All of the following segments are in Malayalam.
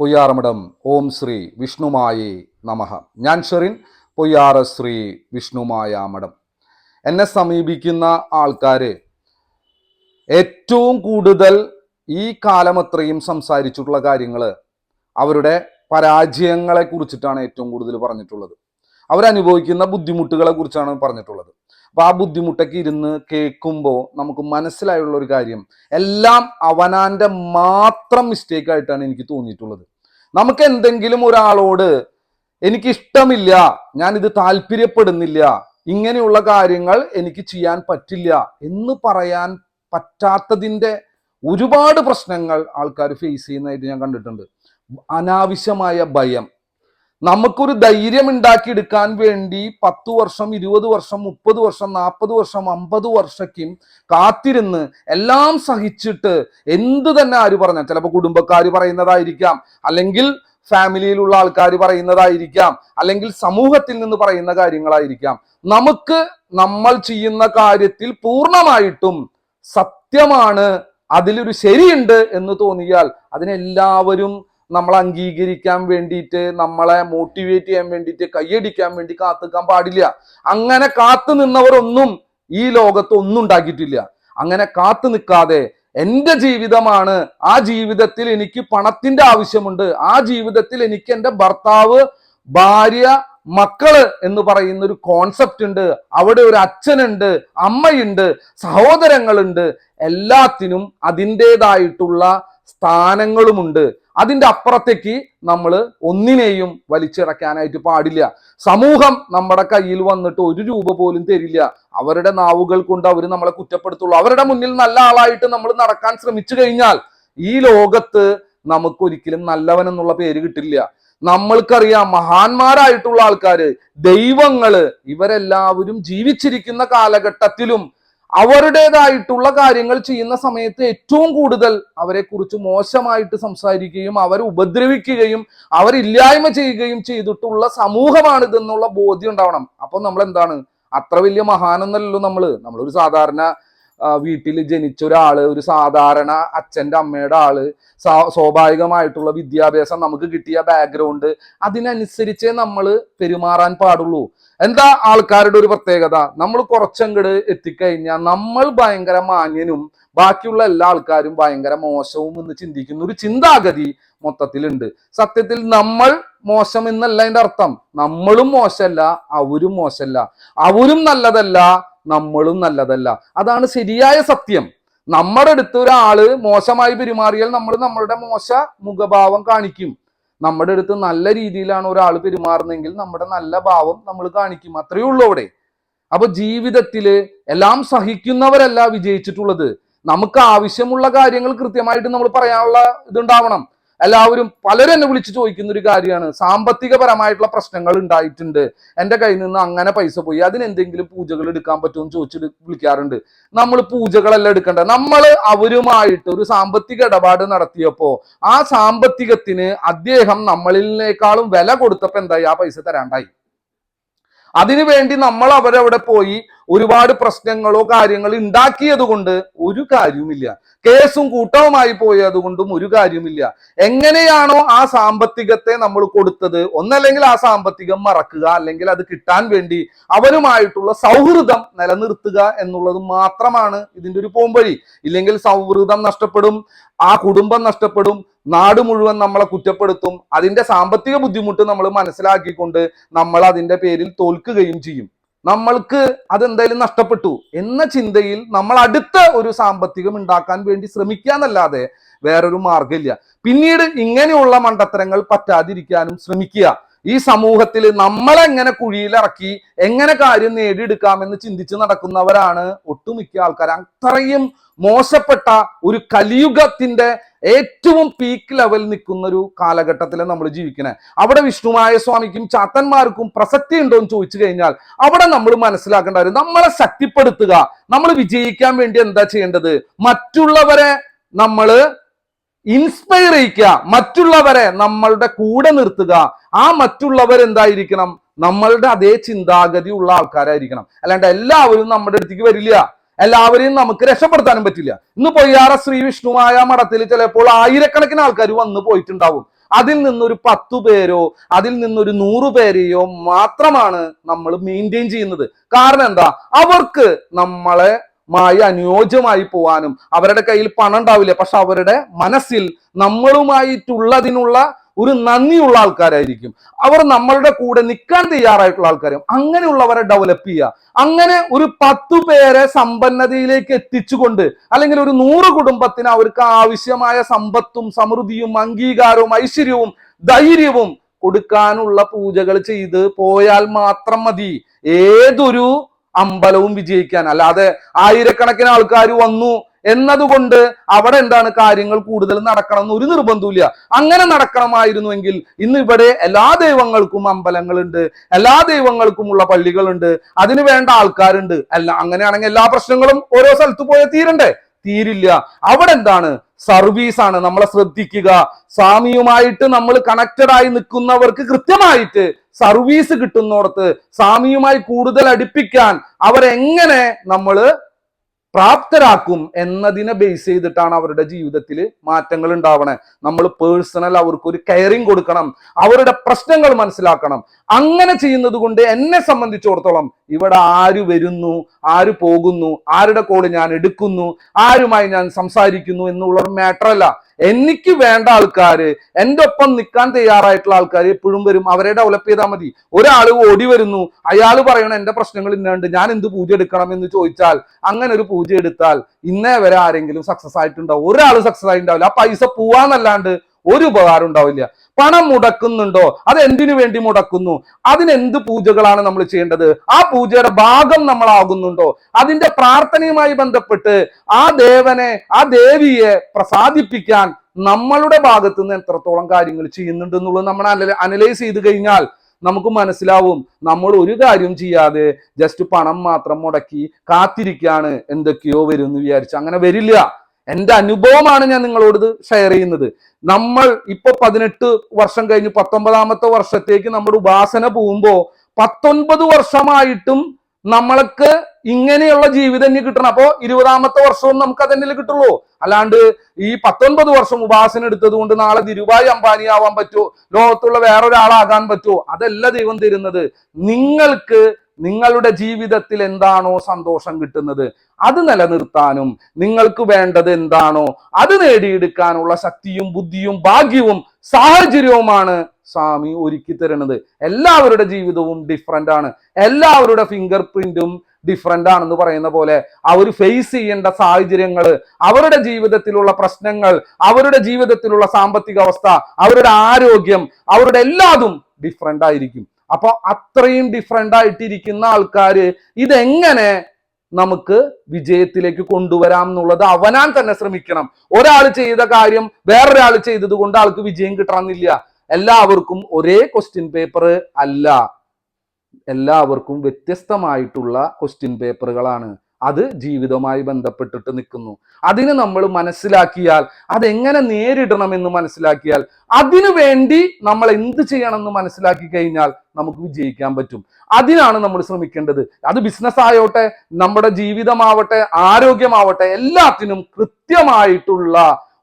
പൊയ്യാറമഠം. ഓം ശ്രീ വിഷ്ണുമായേ നമഹ ഞാൻ ഷെറിൻ പൊയ്യാറ ശ്രീ വിഷ്ണുമായ മഠം എന്നെ സമീപിക്കുന്ന ആൾക്കാർ ഏറ്റവും കൂടുതൽ ഈ കാലം അത്രയും സംസാരിച്ചിട്ടുള്ള കാര്യങ്ങൾ അവരുടെ പരാജയങ്ങളെ കുറിച്ചിട്ടാണ് ഏറ്റവും കൂടുതൽ പറഞ്ഞിട്ടുള്ളത്. അവരനുഭവിക്കുന്ന ബുദ്ധിമുട്ടുകളെ കുറിച്ചാണ് പറഞ്ഞിട്ടുള്ളത്. അപ്പൊ ആ ബുദ്ധിമുട്ടൊക്കെ ഇരുന്ന് കേൾക്കുമ്പോൾ നമുക്ക് മനസ്സിലായുള്ള ഒരു കാര്യം. എല്ലാം അവനാന്റെ മാത്രം മിസ്റ്റേക്ക് ആയിട്ടാണ് എനിക്ക് തോന്നിയിട്ടുള്ളത്. നമുക്ക് എന്തെങ്കിലും ഒരാളോട് എനിക്ക് ഇഷ്ടമില്ല ഞാൻ ഇത് താല്പര്യപ്പെടുന്നില്ല ഇങ്ങനെയുള്ള കാര്യങ്ങൾ എനിക്ക് ചെയ്യാൻ പറ്റില്ല എന്ന് പറയാൻ പറ്റാത്തതിന്റെ ഒരുപാട് പ്രശ്നങ്ങൾ ആൾക്കാർ ഫേസ് ചെയ്യുന്നതായിട്ട് ഞാൻ കണ്ടിട്ടുണ്ട്. അനാവശ്യമായ ഭയം. നമുക്കൊരു ധൈര്യം ഉണ്ടാക്കിയെടുക്കാൻ വേണ്ടി പത്തു വർഷം ഇരുപത് വർഷം മുപ്പത് വർഷം നാൽപ്പത് വർഷം അമ്പത് വർഷക്കും കാത്തിരുന്ന് എല്ലാം സഹിച്ചിട്ട് എന്ത് തന്നെ ആര് പറഞ്ഞാൽ ചിലപ്പോൾ കുടുംബക്കാർ പറയുന്നതായിരിക്കാം അല്ലെങ്കിൽ ഫാമിലിയിലുള്ള ആൾക്കാർ പറയുന്നതായിരിക്കാം അല്ലെങ്കിൽ സമൂഹത്തിൽ നിന്ന് പറയുന്ന കാര്യങ്ങളായിരിക്കാം. നമുക്ക് നമ്മൾ ചെയ്യുന്ന കാര്യത്തിൽ പൂർണമായിട്ടും സത്യമാണ് അതിലൊരു ശരിയുണ്ട് എന്ന് തോന്നിയാൽ അതിനെല്ലാവരും നമ്മളെ അംഗീകരിക്കാൻ വേണ്ടിയിട്ട് നമ്മളെ മോട്ടിവേറ്റ് ചെയ്യാൻ വേണ്ടിയിട്ട് കൈയടിക്കാൻ വേണ്ടി കാത്തുക്കാൻ പാടില്ല. അങ്ങനെ കാത്തു നിന്നവരൊന്നും ഈ ലോകത്ത് ഒന്നും ഉണ്ടാക്കിയിട്ടില്ല. അങ്ങനെ കാത്തു നിൽക്കാതെ എന്റെ ജീവിതമാണ് ആ ജീവിതത്തിൽ എനിക്ക് പണത്തിന്റെ ആവശ്യമുണ്ട് ആ ജീവിതത്തിൽ എനിക്ക് എന്റെ ഭർത്താവ് ഭാര്യ മക്കൾ എന്ന് പറയുന്ന ഒരു കോൺസെപ്റ്റ് ഉണ്ട്. അവിടെ ഒരു അച്ഛനുണ്ട് അമ്മയുണ്ട് സഹോദരങ്ങളുണ്ട്. എല്ലാത്തിനും അതിന്റെതായിട്ടുള്ള സ്ഥാനങ്ങളുമുണ്ട്. അതിന്റെ അപ്പുറത്തേക്ക് നമ്മൾ ഒന്നിനെയും വലിച്ചിറക്കാനായിട്ട് പാടില്ല. സമൂഹം നമ്മുടെ കയ്യിൽ വന്നിട്ട് ഒരു രൂപ പോലും തരില്ല. അവരുടെ നാവുകൾ കൊണ്ട് അവർ നമ്മളെ കുറ്റപ്പെടുത്തുള്ളൂ. അവരുടെ മുന്നിൽ നല്ല ആളായിട്ട് നമ്മൾ നടക്കാൻ ശ്രമിച്ചു കഴിഞ്ഞാൽ ഈ ലോകത്ത് നമുക്കൊരിക്കലും നല്ലവൻ എന്നുള്ള പേര് കിട്ടില്ല. നമ്മൾക്കറിയാം മഹാന്മാരായിട്ടുള്ള ആൾക്കാര് ദൈവങ്ങൾ ഇവരെല്ലാവരും ജീവിച്ചിരിക്കുന്ന കാലഘട്ടത്തിലും അവരുടേതായിട്ടുള്ള കാര്യങ്ങൾ ചെയ്യുന്ന സമയത്ത് ഏറ്റവും കൂടുതൽ അവരെ കുറിച്ച് മോശമായിട്ട് സംസാരിക്കുകയും അവരെ ഉപദ്രവിക്കുകയും അവരില്ലായ്മ ചെയ്യുകയും ചെയ്തിട്ടുള്ള സമൂഹമാണിതെന്നുള്ള ബോധ്യം ഉണ്ടാവണം. അപ്പൊ നമ്മൾ എന്താണ് അത്ര വലിയ മഹാനെന്നല്ലല്ലോ നമ്മൾ. നമ്മളൊരു സാധാരണ വീട്ടിൽ ജനിച്ച ഒരാൾ ഒരു സാധാരണ അച്ഛന്റെ അമ്മയുടെ ആൾ സ്വാഭാവികമായിട്ടുള്ള വിദ്യാഭ്യാസം നമുക്ക് കിട്ടിയ ബാക്ക്ഗ്രൗണ്ട് അതിനനുസരിച്ചേ നമ്മൾ പെരുമാറാൻ പാടുള്ളൂ. എന്താ ആൾക്കാരുടെ ഒരു പ്രത്യേകത? നമ്മൾ കുറച്ചങ്ങട് എത്തിക്കഴിഞ്ഞാൽ നമ്മൾ ഭയങ്കര മാന്യനും ബാക്കിയുള്ള എല്ലാ ആൾക്കാരും ഭയങ്കര മോശവും എന്ന് ചിന്തിക്കുന്ന ഒരു ചിന്താഗതി മൊത്തത്തിലുണ്ട്. സത്യത്തിൽ നമ്മൾ മോശം എന്നല്ല അതിന്റെ അർത്ഥം. നമ്മളും മോശമല്ല അവരും മോശമല്ല. അവരും നല്ലതല്ല നമ്മളും നല്ലതല്ല. അതാണ് ശരിയായ സത്യം. നമ്മുടെ അടുത്ത് ഒരാൾ മോശമായി പെരുമാറിയാൽ നമ്മൾ നമ്മളുടെ മോശ മുഖഭാവം കാണിക്കും. നമ്മുടെ അടുത്ത് നല്ല രീതിയിലാണ് ഒരാൾ പെരുമാറുന്നതെങ്കിൽ നമ്മുടെ നല്ല ഭാവം നമ്മൾ കാണിക്കും. അത്രയേ ഉള്ളൂ അവിടെ. അപ്പൊ ജീവിതത്തിൽ എല്ലാം സഹിക്കുന്നവരല്ല വിജയിച്ചിട്ടുള്ളത്. നമുക്ക് ആവശ്യമുള്ള കാര്യങ്ങൾ കൃത്യമായിട്ട് നമ്മൾ പറയാനുള്ള ഇതുണ്ടാവണം. എല്ലാവരും പലരും എന്നെ വിളിച്ച് ചോദിക്കുന്ന ഒരു കാര്യമാണ്. സാമ്പത്തികപരമായിട്ടുള്ള പ്രശ്നങ്ങൾ ഉണ്ടായിട്ടുണ്ട്. എന്റെ കയ്യിൽ നിന്ന് അങ്ങനെ പൈസ പോയി. അതിനെന്തെങ്കിലും പൂജകൾ എടുക്കാൻ പറ്റുമോ എന്ന് ചോദിച്ചിട്ട് വിളിക്കാറുണ്ട്. നമ്മൾ പൂജകളെല്ലാം എടുക്കേണ്ട. നമ്മൾ അവരുമായിട്ട് ഒരു സാമ്പത്തിക ഇടപാട് നടത്തിയപ്പോ ആ സാമ്പത്തികത്തിന് അദ്ദേഹം നമ്മളിലേക്കാളും വില കൊടുത്തപ്പോൾ എന്തായി? ആ പൈസ തരാണ്ടായി. അതിനുവേണ്ടി നമ്മൾ അവരവിടെ പോയി ഒരുപാട് പ്രശ്നങ്ങളോ കാര്യങ്ങളോ ഉണ്ടാക്കിയത് കൊണ്ട് ഒരു കാര്യവുമില്ല. കേസും കൂട്ടവുമായി പോയത് കൊണ്ടും ഒരു കാര്യമില്ല എങ്ങനെയാണോ ആ സാമ്പത്തികത്തെ നമ്മൾ കൊടുത്തത് ഒന്നല്ലെങ്കിൽ ആ സാമ്പത്തികം മറക്കുക അല്ലെങ്കിൽ അത് കിട്ടാൻ വേണ്ടി അവരുമായിട്ടുള്ള സൗഹൃദം നിലനിർത്തുക എന്നുള്ളത് മാത്രമാണ് ഇതിന്റെ ഒരു പോംവഴി. ഇല്ലെങ്കിൽ സൗഹൃദം നഷ്ടപ്പെടും ആ കുടുംബം നഷ്ടപ്പെടും നാട് മുഴുവൻ നമ്മളെ കുറ്റപ്പെടുത്തും അതിന്റെ സാമ്പത്തിക ബുദ്ധിമുട്ട് നമ്മൾ മനസ്സിലാക്കിക്കൊണ്ട് നമ്മൾ അതിന്റെ പേരിൽ തോൽക്കുകയും ചെയ്യും. നമ്മൾക്ക് അതെന്തായാലും നഷ്ടപ്പെട്ടു എന്ന ചിന്തയിൽ നമ്മൾ അടുത്ത ഒരു സാമ്പത്തികം ഉണ്ടാക്കാൻ വേണ്ടി ശ്രമിക്കുക എന്നല്ലാതെ വേറൊരു മാർഗമില്ല പിന്നീട് ഇങ്ങനെയുള്ള മണ്ടത്തരങ്ങൾ പറ്റാതിരിക്കാനും ശ്രമിക്കുക. ഈ സമൂഹത്തിൽ നമ്മളെങ്ങനെ കുഴിയിലിറക്കി എങ്ങനെ കാര്യം നേടിയെടുക്കാമെന്ന് ചിന്തിച്ച് നടക്കുന്നവരാണ് ഒട്ടുമിക്ക ആൾക്കാർ അത്രയും മോശപ്പെട്ട ഒരു കലിയുഗത്തിന്റെ ഏറ്റവും പീക്ക് ലെവൽ നിൽക്കുന്ന ഒരു കാലഘട്ടത്തിൽ നമ്മൾ ജീവിക്കണേ. അവിടെ വിഷ്ണുമായ സ്വാമിക്കും ചാത്തന്മാർക്കും പ്രസക്തി ഉണ്ടോ എന്ന് ചോദിച്ചു കഴിഞ്ഞാൽ അവിടെ നമ്മൾ മനസ്സിലാക്കേണ്ട കാര്യം നമ്മളെ ശക്തിപ്പെടുത്തുക. നമ്മൾ വിജയിക്കാൻ വേണ്ടി എന്താ ചെയ്യേണ്ടത്? മറ്റുള്ളവരെ നമ്മൾ ഇൻസ്പയർ ചെയ്യിക്കുക മറ്റുള്ളവരെ നമ്മളുടെ കൂടെ നിർത്തുക. ആ മറ്റുള്ളവർ എന്തായിരിക്കണം? നമ്മളുടെ അതേ ചിന്താഗതി ഉള്ള ആൾക്കാരായിരിക്കണം. അല്ലാണ്ട് എല്ലാവരും നമ്മുടെ അടുത്തേക്ക് വരില്ല. എല്ലാവരെയും നമുക്ക് രക്ഷപ്പെടുത്താനും പറ്റില്ല. ഇന്ന് പൊയ്യാറ ശ്രീ വിഷ്ണുമായ മഠത്തിൽ ചിലപ്പോൾ ആയിരക്കണക്കിന് ആൾക്കാർ വന്നു പോയിട്ടുണ്ടാവും. അതിൽ നിന്നൊരു പത്തു പേരോ അതിൽ നിന്നൊരു നൂറ് പേരെയോ മാത്രമാണ് നമ്മൾ മെയിന്റെയിൻ ചെയ്യുന്നത്. കാരണം എന്താ? അവർക്ക് നമ്മളെ മായി അനുയോജ്യമായി പോവാനും അവരുടെ കയ്യിൽ പണം ഉണ്ടാവില്ല. പക്ഷെ അവരുടെ മനസ്സിൽ നമ്മളുമായിട്ടുള്ളതിനുള്ള ഒരു നന്ദിയുള്ള ആൾക്കാരായിരിക്കും. അവർ നമ്മളുടെ കൂടെ നിൽക്കാൻ തയ്യാറായിട്ടുള്ള ആൾക്കാരും അങ്ങനെയുള്ളവരെ ഡെവലപ്പ് ചെയ്യുക. അങ്ങനെ ഒരു പത്തു പേരെ സമ്പന്നതയിലേക്ക് എത്തിച്ചുകൊണ്ട് അല്ലെങ്കിൽ ഒരു നൂറ് കുടുംബത്തിന് അവർക്ക് ആവശ്യമായ സമ്പത്തും സമൃദ്ധിയും അംഗീകാരവും ഐശ്വര്യവും ധൈര്യവും കൊടുക്കാനുള്ള പൂജകൾ ചെയ്ത് പോയാൽ മാത്രം മതി. ഏതൊരു അമ്പലവും വിജയിക്കാൻ. അല്ലാതെ ആയിരക്കണക്കിന് ആൾക്കാർ വന്നു എന്നതുകൊണ്ട് അവിടെ എന്താണ് കാര്യങ്ങൾ കൂടുതൽ നടക്കണം എന്ന് ഒരു നിർബന്ധമില്ല അങ്ങനെ നടക്കണമായിരുന്നുവെങ്കിൽ ഇന്ന് ഇവിടെ എല്ലാ ദൈവങ്ങൾക്കും അമ്പലങ്ങളുണ്ട്. എല്ലാ ദൈവങ്ങൾക്കുമുള്ള പള്ളികളുണ്ട്. അതിന് വേണ്ട ആൾക്കാരുണ്ട്. അല്ല അങ്ങനെയാണെങ്കിൽ എല്ലാ പ്രശ്നങ്ങളും ഓരോ സ്ഥലത്ത് പോയാൽ തീരണ്ടേ? തീരില്ല. അവിടെ എന്താണ് സർവീസ് ആണ്. നമ്മളെ ശ്രദ്ധിക്കുക. സ്വാമിയുമായിട്ട് നമ്മൾ കണക്റ്റഡ് ആയി നിൽക്കുന്നവർക്ക് കൃത്യമായിട്ട് സർവീസ് കിട്ടുന്നോടത്ത് സ്വാമിയുമായി കൂടുതൽ അടുപ്പിക്കാൻ അവരെങ്ങനെ നമ്മൾ പ്രാപ്തരാക്കും എന്നതിനെ ബേസ് ചെയ്തിട്ടാണ് അവരുടെ ജീവിതത്തിൽ മാറ്റങ്ങൾ ഉണ്ടാവണേ. നമ്മൾ പേഴ്സണൽ അവർക്ക് ഒരു കെയറിങ് കൊടുക്കണം. അവരുടെ പ്രശ്നങ്ങൾ മനസ്സിലാക്കണം. അങ്ങനെ ചെയ്യുന്നത് കൊണ്ട് എന്നെ സംബന്ധിച്ചിടത്തോളം ഇവിടെ ആര് വരുന്നു ആര് പോകുന്നു ആരുടെ കോൾ ഞാൻ എടുക്കുന്നു ആരുമായി ഞാൻ സംസാരിക്കുന്നു എന്നുള്ള മാറ്ററല്ല എനിക്ക് വേണ്ട ആൾക്കാര് എന്റെ ഒപ്പം നിൽക്കാൻ തയ്യാറായിട്ടുള്ള ആൾക്കാർ എപ്പോഴും വരും. അവരെ ഡെവലപ്പ് ചെയ്താൽ മതി. ഒരാൾ ഓടി വരുന്നു. അയാൾ പറയണം എന്റെ പ്രശ്നങ്ങൾ ഇന്നുണ്ട്. ഞാൻ എന്ത് പൂജ എടുക്കണം എന്ന് ചോദിച്ചാൽ അങ്ങനെ ഒരു പൂജ എടുത്താൽ ഇന്നേ വരെ ആരെങ്കിലും സക്സസ് ആയിട്ടുണ്ടാവും. ഒരാൾ സക്സസ് ആയിട്ടുണ്ടാവില്ല. ആ പൈസ പോവാന്നല്ലാണ്ട് ഒരു ഉപകാരം ഉണ്ടാവില്ല. പണം മുടക്കുന്നുണ്ടോ? അത് എന്തിനു വേണ്ടി മുടക്കുന്നു? അതിനെന്ത് പൂജകളാണ് നമ്മൾ ചെയ്യേണ്ടത്? ആ പൂജയുടെ ഭാഗം നമ്മളാകുന്നുണ്ടോ അതിന്റെ പ്രാർത്ഥനയുമായി ബന്ധപ്പെട്ട് ആ ദേവനെ ആ ദേവിയെ പ്രസാദിപ്പിക്കാൻ നമ്മളുടെ ഭാഗത്ത് നിന്ന് എത്രത്തോളം കാര്യങ്ങൾ ചെയ്യുന്നുണ്ട് എന്നുള്ളത് നമ്മൾ അനലൈസ് ചെയ്ത് കഴിഞ്ഞാൽ നമുക്ക് മനസ്സിലാവും. നമ്മൾ ഒരു കാര്യം ചെയ്യാതെ ജസ്റ്റ് പണം മാത്രം മുടക്കി കാത്തിരിക്കാണ് എന്തൊക്കെയോ വരും എന്ന് വിചാരിച്ചു. അങ്ങനെ വരില്ല. എന്റെ അനുഭവമാണ് ഞാൻ നിങ്ങളോട് ഷെയർ ചെയ്യുന്നത്. നമ്മൾ ഇപ്പൊ പതിനെട്ട് വർഷം കഴിഞ്ഞ് പത്തൊമ്പതാമത്തെ വർഷത്തേക്ക് നമ്മുടെ ഉപാസന പോകുമ്പോൾ പത്തൊൻപത് വർഷമായിട്ടും നമ്മൾക്ക് ഇങ്ങനെയുള്ള ജീവിതം ഇനി കിട്ടണം. അപ്പോ ഇരുപതാമത്തെ വർഷവും നമുക്ക് അതെന്നെ കിട്ടുള്ളൂ. അല്ലാണ്ട് ഈ പത്തൊൻപത് വർഷം ഉപാസന എടുത്തത് കൊണ്ട് നാളെ തിരുവായി അംബാനി ആവാൻ പറ്റുമോ? ലോകത്തുള്ള വേറൊരാളാകാൻ പറ്റുമോ? അതല്ല ദൈവം തരുന്നത്. നിങ്ങൾക്ക് നിങ്ങളുടെ ജീവിതത്തിൽ എന്താണോ സന്തോഷം കിട്ടുന്നത് അത് നിലനിർത്താനും നിങ്ങൾക്ക് വേണ്ടത് എന്താണോ അത് നേടിയെടുക്കാനുള്ള ശക്തിയും ബുദ്ധിയും ഭാഗ്യവും സാഹചര്യവുമാണ് സ്വാമി ഒരുക്കി തരുന്നത്. എല്ലാവരുടെ ജീവിതവും ഡിഫറെന്റ് ആണ്. എല്ലാവരുടെ ഫിംഗർ പ്രിന്റും ഡിഫറെന്റ് ആണെന്ന് പറയുന്ന പോലെ അവർ ഫേസ് ചെയ്യേണ്ട സാഹചര്യങ്ങൾ അവരുടെ ജീവിതത്തിലുള്ള പ്രശ്നങ്ങൾ അവരുടെ ജീവിതത്തിലുള്ള സാമ്പത്തിക അവസ്ഥ അവരുടെ ആരോഗ്യം അവരുടെ എല്ലാതും ഡിഫറെന്റ് ആയിരിക്കും. അപ്പൊ അത്രയും ഡിഫറെന്റ് ആയിട്ടിരിക്കുന്ന ആൾക്കാർ ഇതെങ്ങനെ നമുക്ക് വിജയത്തിലേക്ക് കൊണ്ടുവരാം എന്നുള്ളത് അവനാൻ തന്നെ ശ്രമിക്കണം. ഒരാൾ ചെയ്ത കാര്യം വേറൊരാൾ ചെയ്തത് കൊണ്ട് ആൾക്ക് വിജയം കിട്ടണമെന്നില്ല എല്ലാവർക്കും ഒരേ ക്വസ്റ്റ്യൻ പേപ്പർ അല്ല. എല്ലാവർക്കും വ്യത്യസ്തമായിട്ടുള്ള ക്വസ്റ്റ്യൻ പേപ്പറുകളാണ് അത് ജീവിതവുമായി ബന്ധപ്പെട്ടിട്ട് നിൽക്കുന്നു. അതിന് നമ്മൾ മനസ്സിലാക്കിയാൽ അതെങ്ങനെ നേരിടണമെന്ന് മനസ്സിലാക്കിയാൽ അതിനു വേണ്ടി നമ്മൾ എന്ത് ചെയ്യണമെന്ന് മനസ്സിലാക്കി കഴിഞ്ഞാൽ നമുക്ക് വിജയിക്കാൻ പറ്റും. അതിനാണ് നമ്മൾ ശ്രമിക്കേണ്ടത്. അത് ബിസിനസ് ആയോട്ടെ നമ്മുടെ ജീവിതമാവട്ടെ ആരോഗ്യമാവട്ടെ എല്ലാത്തിനും കൃത്യമായിട്ടുള്ള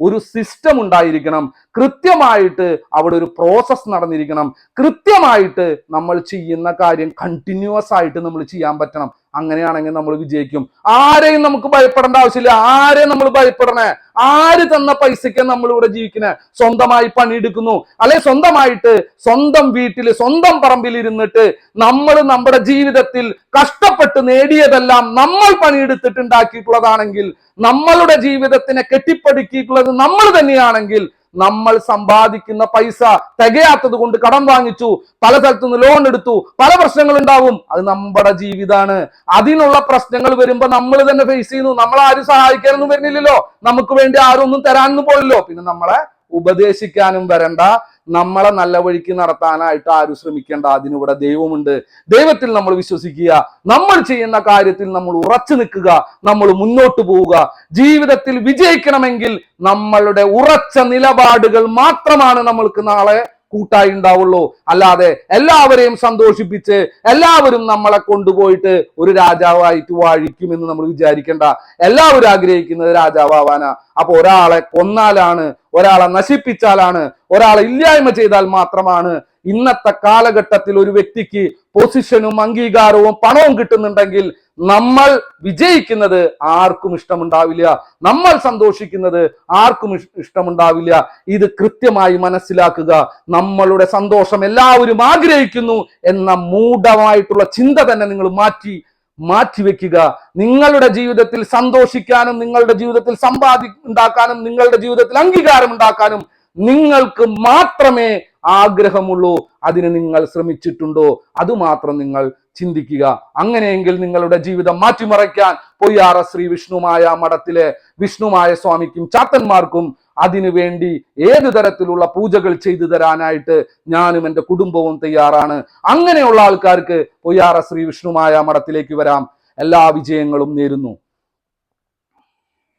ഒരു സിസ്റ്റം ഉണ്ടായിരിക്കണം. കൃത്യമായിട്ട് അവിടെ ഒരു പ്രോസസ് നടന്നിരിക്കണം. കൃത്യമായിട്ട് നമ്മൾ ചെയ്യുന്ന കാര്യം കണ്ടിന്യൂസ് ആയിട്ട് നമ്മൾ ചെയ്യാൻ പറ്റണം. അങ്ങനെയാണെങ്കിൽ നമ്മൾ വിജയിക്കും. ആരെയും നമുക്ക് ഭയപ്പെടേണ്ട ആവശ്യമില്ല. ആരെയും നമ്മൾ ഭയപ്പെടണേ? ആര് തന്ന പൈസയ്ക്ക് നമ്മൾ ഇവിടെ ജീവിക്കണേ? സ്വന്തമായി പണിയെടുക്കുന്നു. അല്ലെ സ്വന്തമായിട്ട് സ്വന്തം വീട്ടിൽ സ്വന്തം പറമ്പിൽ ഇരുന്നിട്ട് നമ്മൾ നമ്മുടെ ജീവിതത്തിൽ കഷ്ടപ്പെട്ട് നേടിയതെല്ലാം നമ്മൾ പണിയെടുത്തിട്ടുണ്ടാക്കിയിട്ടുള്ളതാണെങ്കിൽ നമ്മളുടെ ജീവിതത്തിനെ കെട്ടിപ്പടുക്കിയിട്ടുള്ളത് നമ്മൾ തന്നെയാണെങ്കിൽ നമ്മൾ സമ്പാദിക്കുന്ന പൈസ തികയാത്തത് കൊണ്ട് കടം വാങ്ങിച്ചു പല സ്ഥലത്തുനിന്ന് ലോൺ എടുത്തു പല പ്രശ്നങ്ങൾ ഉണ്ടാവും. അത് നമ്മുടെ ജീവിതമാണ് അതിനുള്ള പ്രശ്നങ്ങൾ വരുമ്പോ നമ്മൾ തന്നെ ഫേസ് ചെയ്യുന്നു. നമ്മൾ ആരും സഹായിക്കാനൊന്നും വരുന്നില്ലല്ലോ. നമുക്ക് വേണ്ടി ആരും ഒന്നും തരാനൊന്നും പോയല്ലോ പിന്നെ നമ്മളെ ഉപദേശിക്കാനും വരണ്ട. നമ്മളെ നല്ല വഴിക്ക് നടത്താനായിട്ട് ആരും ശ്രമിക്കേണ്ട. അതിനിവിടെ ദൈവമുണ്ട്. ദൈവത്തിൽ നമ്മൾ വിശ്വസിക്കുക. നമ്മൾ ചെയ്യുന്ന കാര്യത്തിൽ നമ്മൾ ഉറച്ചു നിൽക്കുക. നമ്മൾ മുന്നോട്ട് പോവുക. ജീവിതത്തിൽ വിജയിക്കണമെങ്കിൽ നമ്മളുടെ ഉറച്ച നിലപാടുകൾ മാത്രമാണ് നമ്മൾക്ക് നാളെ കൂട്ടായി ഉണ്ടാവുള്ളൂ. അല്ലാതെ എല്ലാവരെയും സന്തോഷിപ്പിച്ച് എല്ലാവരും നമ്മളെ കൊണ്ടുപോയിട്ട് ഒരു രാജാവായിട്ട് വാഴിക്കുമെന്ന് നമ്മൾ വിചാരിക്കേണ്ട. എല്ലാവരും ആഗ്രഹിക്കുന്നത് രാജാവാനാ അപ്പൊ ഒരാളെ കൊന്നാലാണ് ഒരാളെ നശിപ്പിച്ചാലാണ് ഒരാളെ ഇല്ലായ്മ ചെയ്താൽ മാത്രമാണ് ഇന്നത്തെ കാലഘട്ടത്തിൽ ഒരു വ്യക്തിക്ക് പൊസിഷനും അംഗീകാരവും പണവും കിട്ടുന്നുണ്ടെങ്കിൽ നമ്മൾ വിജയിക്കുന്നത് ആർക്കും ഇഷ്ടമുണ്ടാവില്ല. നമ്മൾ സന്തോഷിക്കുന്നത് ആർക്കും ഇഷ്ടമുണ്ടാവില്ല. ഇത് കൃത്യമായി മനസ്സിലാക്കുക. നമ്മളുടെ സന്തോഷം എല്ലാവരും ആഗ്രഹിക്കുന്നു എന്ന മൂഢമായിട്ടുള്ള ചിന്ത തന്നെ നിങ്ങൾ മാറ്റി മാറ്റിവെക്കുക നിങ്ങളുടെ ജീവിതത്തിൽ സന്തോഷിക്കാനും നിങ്ങളുടെ ജീവിതത്തിൽ സമ്പാദി ഉണ്ടാക്കാനും നിങ്ങളുടെ ജീവിതത്തിൽ അംഗീകാരം ഉണ്ടാക്കാനും നിങ്ങൾക്ക് മാത്രമേ ആഗ്രഹമുള്ളൂ. അതിന് നിങ്ങൾ ശ്രമിച്ചിട്ടുണ്ടോ? അതുമാത്രം നിങ്ങൾ ചിന്തിക്കുക. അങ്ങനെയെങ്കിൽ നിങ്ങളുടെ ജീവിതം മാറ്റിമറിക്കാൻ പൊയ്യാറ ശ്രീ വിഷ്ണുമായ മഠത്തിലെ വിഷ്ണുമായ സ്വാമിക്കും ചാത്തന്മാർക്കും അതിനു വേണ്ടി ഏത് തരത്തിലുള്ള പൂജകൾ ചെയ്തു തരാനായിട്ട് ഞാനും എന്റെ കുടുംബവും തയ്യാറാണ്. അങ്ങനെയുള്ള ആൾക്കാർക്ക് പൊയ്യാറ ശ്രീ വിഷ്ണുമായ മഠത്തിലേക്ക് വരാം. എല്ലാ വിജയങ്ങളും നേരുന്നു.